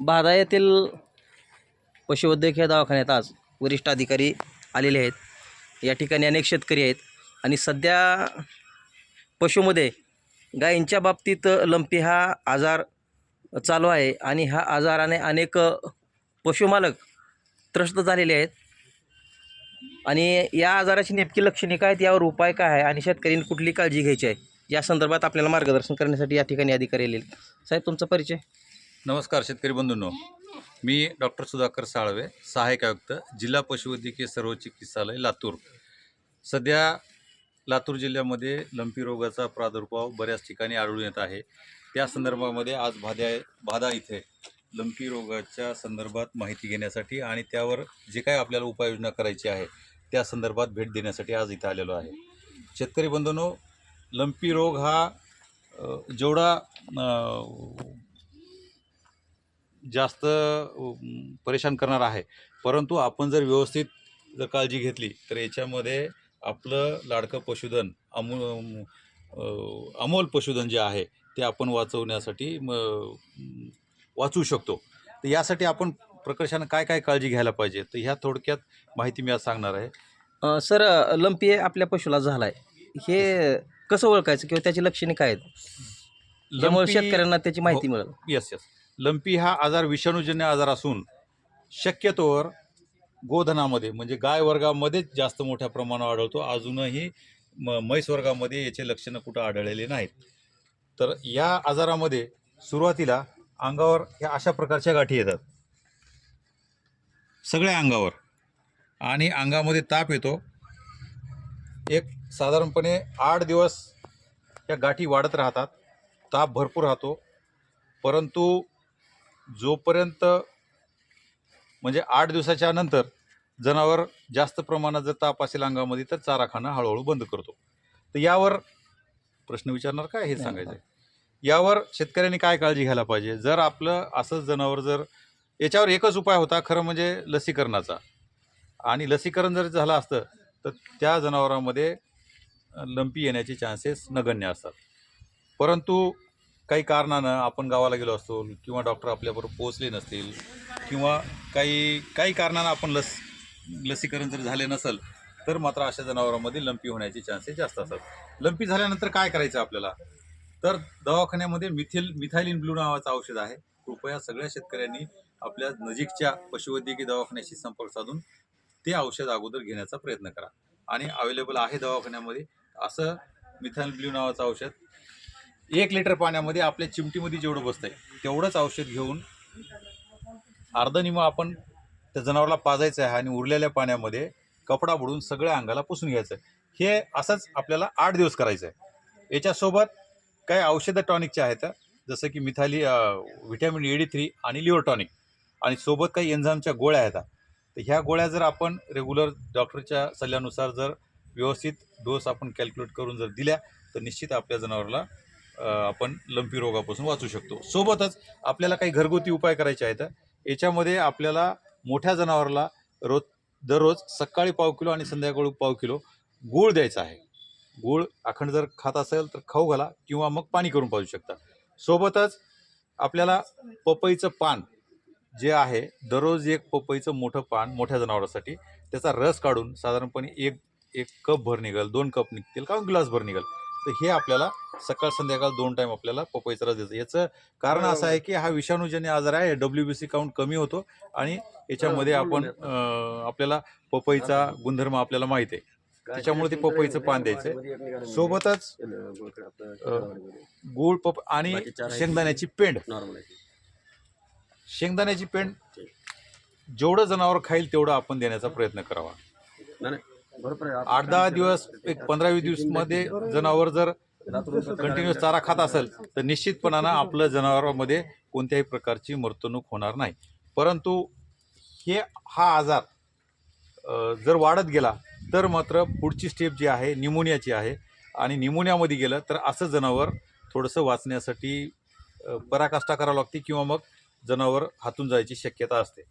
बाधा येथील पशुवैद्यकीय दवाखान्यात आज वरिष्ठ अधिकारी आलेले आहेत. या ठिकाणी अनेक शेतकरी आहेत आणि सध्या पशुमध्ये गायींच्या बाबतीत लंपी हा आजार चालू आहे आणि ह्या आजाराने अनेक पशुमालक त्रस्त झालेले आहेत. आणि या आजाराची नेमकी लक्षणे काय आहेत यावर उपाय काय आहे आणि शेतकऱ्यांनी कुठली काळजी घ्यायची आहे या संदर्भात आपल्याला मार्गदर्शन करण्यासाठी या ठिकाणी अधिकारी आलेले साहेब तुमचा परिचय? नमस्कार शेतकरी बंधूंनो. मी डॉक्टर सुधाकर साळवे सहाय्यक आयुक्त जिल्हा पशुवैद्यकीय सर्व चिकित्सालय लातूर. सध्या लातूर जिल्ह्यामध्ये लंपी रोगाचा प्रादुर्भाव बऱ्याच ठिकाणी आढळून येत आहे. त्या संदर्भामध्ये आज भाद्या भादा इथे लंपी रोगाच्या संदर्भात माहिती घेण्यासाठी आणि त्यावर जे काय आपल्याला उपाययोजना करायची आहे त्या संदर्भात भेट देण्यासाठी आज इथं आलेलो आहे. शेतकरी बंधूंनो लंपी रोग हा जेवढा जास्त परेशान करणार आहे. परंतु आपण जर व्यवस्थित जर काळजी घेतली तर याच्यामध्ये आपलं लाडकं पशुधन अमो अमोल पशुधन जे आहे ते आपण वाचवण्यासाठी म, वाचवू शकतो. तर यासाठी आपण प्रकर्षानं काय काय काळजी घ्यायला पाहिजे? तर ह्या थोडक्यात माहिती मी आज सांगणार आहे. सर लंपी आपल्या पशुला झाला आहे हे कसं ओळखायचं किंवा त्याची लक्षणे काय आहेत? ज्यामुळे लंपी- शेतकऱ्यांना त्याची माहिती हो. मिळेल येस येस लंपी हा आजार विषाणूजन्य आजार असून शक्यतोवर गोधनामध्ये म्हणजे गाय वर्गामध्येच जास्त मोठ्या प्रमाणावर आढळतो. अजूनही म म्हैस वर्गामध्ये याचे लक्षणं कुठं आढळलेले नाहीत. तर या आजारामध्ये सुरुवातीला अंगावर ह्या अशा प्रकारच्या गाठी येतात. सगळ्या अंगावर. आणि अंगामध्ये ताप येतो. एक साधारणपणे आठ दिवस या गाठी वाढत राहतात. ताप भरपूर राहतो. परंतु जोपर्यंत म्हणजे आठ दिवसाच्या नंतर जनावर जास्त प्रमाणात जर ताप असेल अंगामध्ये तर चारा खाणं हळूहळू बंद करतो. तर यावर प्रश्न विचारणार काय हे सांगायचं यावर शेतकऱ्यांनी काय काळजी घ्यायला पाहिजे? जर आपलं असंच जनावर जर याच्यावर एकच उपाय होता खरं म्हणजे लसीकरणाचा. आणि लसीकरण जर झालं असतं तर त्या जनावरांमध्ये लंपी येण्याचे चान्सेस नगण्य असतात. परंतु काही कारणानं आपण गावाला गेलो असतो किंवा डॉक्टर आपल्याबरोबर पोहोचले नसतील किंवा काही काही कारणानं आपण लस लसीकरण जर झाले नसेल तर मात्र अशा जनावरांमध्ये लंपी होण्याचे चान्सेस जास्त असतात. लंपी झाल्यानंतर काय करायचं आपल्याला? तर दवाखान्यामध्ये मिथिल मिथायलिन ब्लू नावाचं औषध आहे. कृपया सगळ्या शेतकऱ्यांनी आपल्या नजीकच्या पशुवैद्यकीय दवाखान्याशी संपर्क साधून ते औषध अगोदर घेण्याचा प्रयत्न करा. आणि अवेलेबल आहे दवाखान्यामध्ये असं मिथाइल ब्ल्यू नावाचं औषध. एक लिटर पाण्यामध्ये आपल्या चिमटीमध्ये जेवढं बसतंय तेवढंच औषध घेऊन अर्ध निम आपण त्या जनावराला पाजायचं आहे आणि उरलेल्या पाण्यामध्ये कपडा बुडून सगळ्या अंगाला पुसून घ्यायचं आहे. हे असंच आपल्याला आठ दिवस करायचं आहे याच्यासोबत काही औषधं टॉनिकचे आहेत जसं की मिथाली व्हिटॅमिन ए डी थ्री आणि लिव्हर टॉनिक आणि सोबत काही एन्झामच्या गोळ्या आहेत. तर ह्या गोळ्या जर आपण रेग्युलर डॉक्टरच्या सल्ल्यानुसार जर व्यवस्थित डोस आपण कॅल्क्युलेट करून जर दिल्या तर निश्चित आपल्या जनावराला आपण लंपी रोगापासून वाचू शकतो. सोबतच आपल्याला काही घरगुती उपाय करायचे आहेत. याच्यामध्ये आपल्याला मोठ्या जनावराला रोज दररोज सकाळी पाव किलो आणि संध्याकाळी पाव किलो गूळ द्यायचा आहे. गूळ अखंड जर खात असेल तर खाऊ घाला किंवा मग पाणी करून पाजू शकता. सोबतच आपल्याला पपईचं पान जे आहे दररोज एक पपईचं मोठं पान मोठ्या जनावरासाठी त्याचा रस काढून साधारणपणे एक एक कप भर निघेल दोन कप निघतील का ग्लासभर निघेल. तर हे आपल्याला सकाळ संध्याकाळ दोन टाईम आपल्याला पपईचा रस द्यायचं. याचं कारण असं आहे की हा विषाणूजन्य आजार आहे डब्ल्यू बी सी काउंट कमी होतो आणि याच्यामध्ये आपण आपल्याला पपईचा गुणधर्म आपल्याला माहिती आहे. त्याच्यामुळे ते पपईचं पान द्यायचं. सोबतच गूळ पप आणि शेंगदाण्याची पेंड. शेंगदाण्याची पेंड जेवढं जनावर खाईल तेवढं आपण देण्याचा प्रयत्न करावा. आठ दहा दिवस एक पंधरा वीस दिवसमध्ये जनावर जर कंटिन्युअस चारा खात असेल तर निश्चितपणानं आपलं जनावरांमध्ये कोणत्याही प्रकारची मृत्यूनूक होणार नाही. परंतु हे हा आजार जर वाढत गेला तर मात्र पुढची स्टेप जी आहे निमोनियाची आहे. आणि निमोनियामध्ये गेलं तर असं जनावर थोडंसं वाचण्यासाठी पराकाष्ठा करावं लागते किंवा मग जनावर हातून जायची शक्यता असते.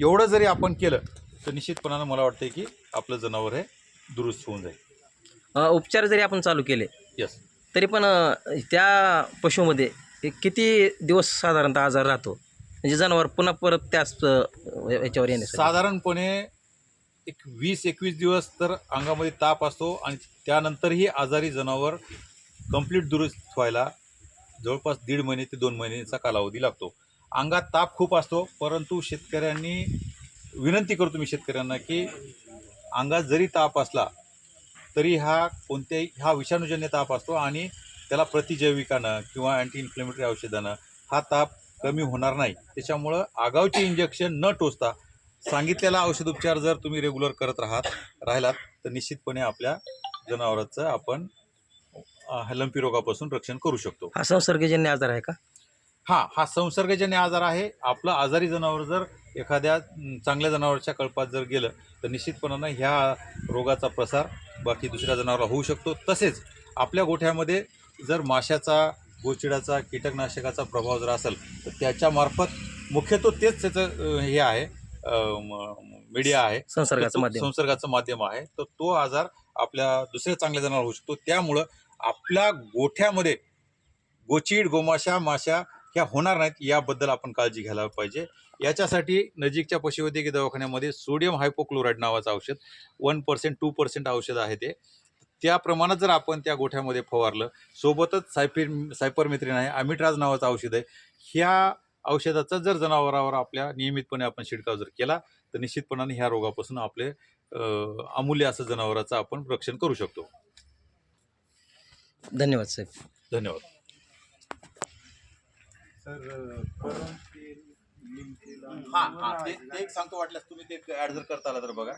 एवढं जरी आपण केलं तर निश्चितपणानं मला वाटतं की आपलं जनावर हे दुरुस्त होऊन जाईल. अ, उपचार जरी आपण चालू केले यस तरी पण अ, त्या पशुमध्ये हे किती दिवस साधारणतः आजार राहतो? म्हणजे जनावर पुन्हा परत त्याच अ, याच्यावर येण्यासाठी? साधारणपणे एक वीस एकवीस दिवस तर अंगामध्ये ताप असतो आणि त्यानंतरही आजारी जनावर कंप्लीट दुरुस्त व्हायला जवळपास दीड महिने ते दोन महिन्याचा कालावधी लागतो. अंगात ताप खूप असतो परंतु शेतकऱ्यांनी विनंती करतो मी शेतकऱ्यांना की अंगात जरी ताप असला तरी हा कोणत्याही हा विषाणूजन्य ताप असतो आणि त्याला प्रतिजैविकानं किंवा अँटी इन्फ्लेमेटरी औषधानं हा ताप कमी होणार नाही. त्याच्यामुळं आगावचे इंजेक्शन न टोचता सांगितलेला औषधोपचार जर तुम्ही रेग्युलर करत राहात राहिलात तर निश्चितपणे आपल्या जनावरांचं आपण लंपी रोगापासून रक्षण करू शकतो. हा संसर्गजन्य आजार आहे का? हा हा संसर्गजन्य आजार आहे. आपलं आजारी जनावर जर एखाद्या चांगल्या जनावराच्या कळपात जर गेलं तर निश्चितपणानं ह्या रोगाचा प्रसार बाकी दुसऱ्या जनावराला होऊ शकतो. तसेच आपल्या गोठ्यामध्ये जर माशाचा गोचिडाचा कीटकनाशकाचा प्रभाव जर असेल तर त्याच्यामार्फत मुख्यतः तेच त्याचं हे आहे मीडिया आहे. संसर्गाचं माध्यम. संसर्गाचं माध्यम आहे. तर तो आजार आपल्या दुसऱ्या चांगल्या जनावर होऊ शकतो. त्यामुळं आपल्या गोठ्यामध्ये गोचीड गोमाशा माशा ह्या होणार नाहीत याबद्दल आपण काळजी घ्यायला पाहिजे. याच्यासाठी नजीकच्या पशुवैद्यकीय दवाखान्यामध्ये सोडियम हायपोक्लोराईड नावाचं औषध वन पर्सेंट टू पर्सेंट औषध आहे ते. त्या प्रमाणात जर आपण त्या गोठ्यामध्ये फवारलं सोबतच सायफिर सायपरमित्रिन आहे अमिट्राज नावाचं औषध आहे ह्या औषधाचा जर जनावरावर आपल्या नियमितपणे आपण शिडकाव जर केला तर निश्चितपणाने ह्या रोगापासून आपले अमूल्य असं जनावराचं आपण रक्षण करू शकतो. धन्यवाद साहेब. धन्यवाद. हा हा ते ते एक सांगतो वाटल्यास तुम्ही ते ऍड जर करता आला तर बघा.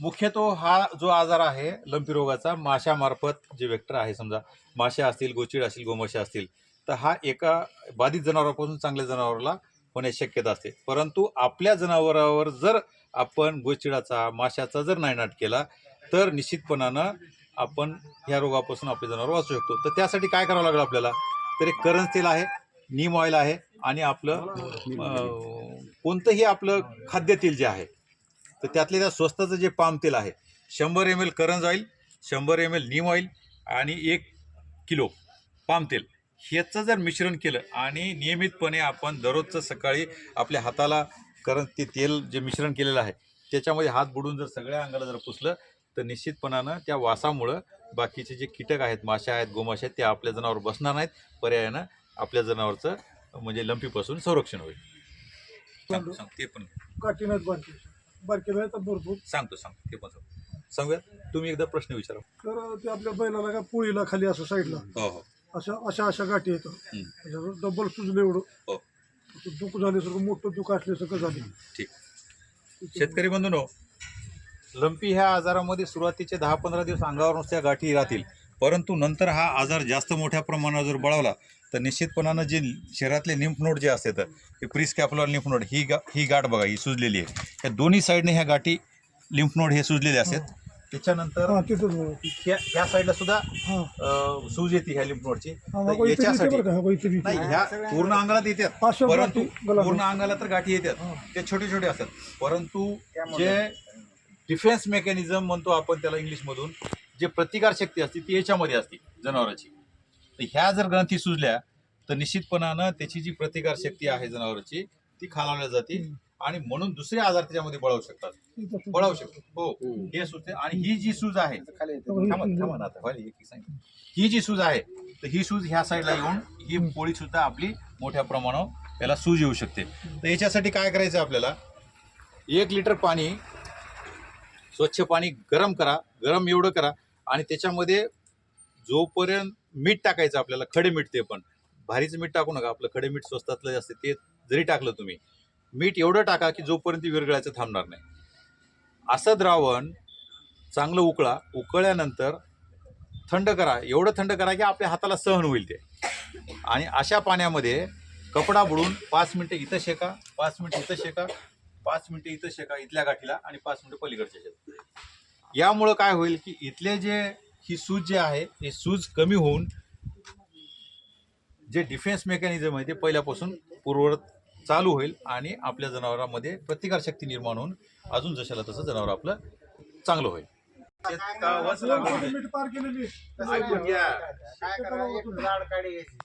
मुख्यतः हा जो आजार आहे लंपी रोगाचा माशामार्फत जे वेक्टर आहे समजा माशा असतील गोचिड असतील गोमाशा असतील तर हा एका बाधित जनावरापासून चांगल्या जनावराला होण्याची शक्यता असते. परंतु आपल्या जनावरावर जर आपण गोचिडाचा माशाचा जर नायनाट केला तर निश्चितपणानं आपण ह्या रोगापासून आपले जनावर वाचू शकतो. तर त्यासाठी काय करावं लागलं आपल्याला? तर एक करंज तेल आहे. नीम ऑइल आहे आणि आपलं कोणतंही आपलं खाद्यतेल जे आहे तर त्यातले त्या स्वस्ताचं जे पाम तेल आहे शंभर एम एल करंज ऑइल शंभर एम एल नीम ऑइल आणि एक किलो पाम तेल ह्याचं जर मिश्रण केलं आणि नियमितपणे आपण दररोजचं सकाळी आपल्या हाताला करंज ते तेल जे मिश्रण केलेलं आहे त्याच्यामध्ये हात बुडून जर सगळ्या अंगाला जर पुसलं तर निश्चितपणानं त्या वासामुळं बाकीचे जे कीटक आहेत माशा आहेत गोमाशा आहेत ते आपल्या जनावर बसणार नाहीत पर्यायानं आपल्या जनावरचं म्हणजे लंपीपासून संरक्षण होईल. ते पण. काठी नाहीत बारके बारके तर भरपूर. सांगतो सांगतो ते पण सांगतो. सांगूया तुम्ही एकदा प्रश्न विचारा. तर ते आपल्या बैलाला का पोळीला खाली असं साईडला? हो हो. अशा अशा अशा गाठी येतात डबल सुजलं एवढं. हो. दुःख झाल्यासारखं मोठं दुःख असल्यासारखं झालं. ठीक. शेतकरी बंधूनो लंपी ह्या आजारामध्ये सुरुवातीचे दहा पंधरा दिवस अंगावर नुसत्या गाठी राहतील. परंतु नंतर हा आजार जास्त मोठ्या प्रमाणावर जर बळावला तर निश्चितपणानं जे शरीरातले लिम्फ नोड जे असतात हे प्रिस्कॅप्युलर लिम्फ नोड ही गा ही गाठ बघा ही सुजलेली आहे. या दोन्ही साईडने ह्या गाठी लिम्फ नोड हे सुजलेले असतात. त्याच्यानंतर. ह्या ह्या साईडला सुद्धा हा. सूज येते ह्या लिम्फ नोडची तर बघा, इथे- इथे याच्यासाठी? हा. नाही ह्या पूर्ण अंगाला येतात परंतु. पूर्ण अंगाला तर गाठी येतात ते छोटे छोटे असतात. परंतु जे डिफेन्स मेकॅनिझम म्हणतो आपण त्याला इंग्लिशमधून जे प्रतिकार शक्ती असते ती याच्यामध्ये असते जनावराची. तर ह्या जर ग्रंथी सुजल्या तर निश्चितपणानं त्याची जी प्रतिकार शक्ती आहे जनावराची ती खालावल्या जाते आणि म्हणून दुसरे आजार त्याच्यामध्ये बळावू शकतात. बळावू शकतो हो हे. सुजते. आणि ही जी सूज आहे सांगितलं. ही जी सूज आहे तर ही सूज ह्या साईडला येऊन ही पोळी सुद्धा आपली मोठ्या प्रमाणावर याला सूज येऊ शकते. तर याच्यासाठी काय करायचं आपल्याला? एक लिटर पाणी स्वच्छ पाणी गरम करा. गरम एवढं करा. आणि त्याच्यामध्ये जोपर्यंत मीठ टाकायचं आपल्याला खडे मीठ ते पण. भारीचं मीठ टाकू नका आपलं खडे मीठ स्वस्तातलं जे ते जरी टाकलं तुम्ही मीठ एवढं टाका की जोपर्यंत विरघळायचं थांबणार नाही. असं द्रावण चांगलं उकळा उकळल्यानंतर थंड करा. एवढं थंड करा की आपल्या हाताला सहन होईल ते. आणि अशा पाण्यामध्ये कपडा बुडून पाच मिनटं इथं शेका पाच मिनटं इथं शेका पाच मिनटं इथं शेका इथल्या गाठीला आणि पाच मिनटं पलीकडच्या शेका यामुळं काय होईल की इथले जे ही सूज जे आहे ही सूज कमी होऊन जे डिफेन्स मेकॅनिझम आहे ते पहिल्यापासून पूर्ववत चालू होईल आणि आपल्या जनावरांमध्ये प्रतिकारशक्ती निर्माण होऊन अजून जशाला तसं जनावर आपलं चांगलं होईल. पार केलेली